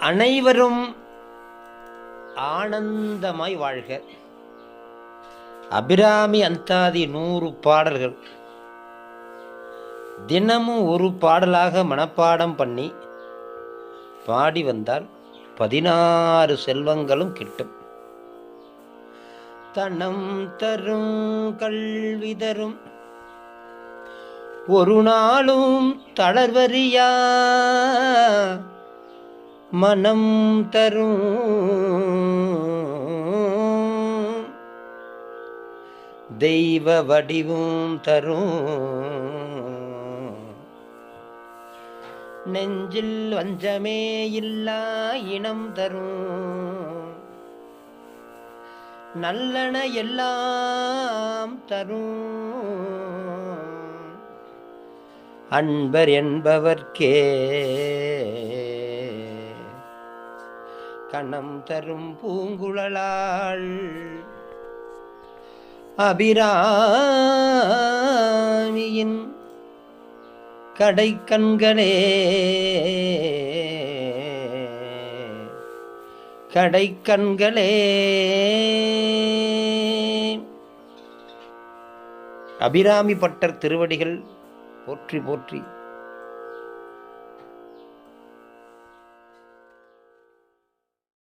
அனைவரும் ஆனந்தமாய் வாழ்க. அபிராமி அந்தாதி நூறு பாடல்கள். தினமும் ஒரு பாடலாக மனப்பாடம் பண்ணி பாடி வந்தால் பதினாறு செல்வங்களும் கிட்டும். தனம் தரும் கல்வி தரும். ஒரு நாளும் தளர்வறியா? மனம் தரும். தெய்வ வடிவும் தரும். நெஞ்சில் வஞ்சமே இல்லா இனம் தரும். நல்லன எல்லாம் தரும். அன்பர் என்பவர்க்கே கணம் தரும் பூங்குழலாள். அபிராமியின் கடைக்கண்களே கடைக்கண்களே. அபிராமி பட்டர் திருவடிகள் போற்றி போற்றி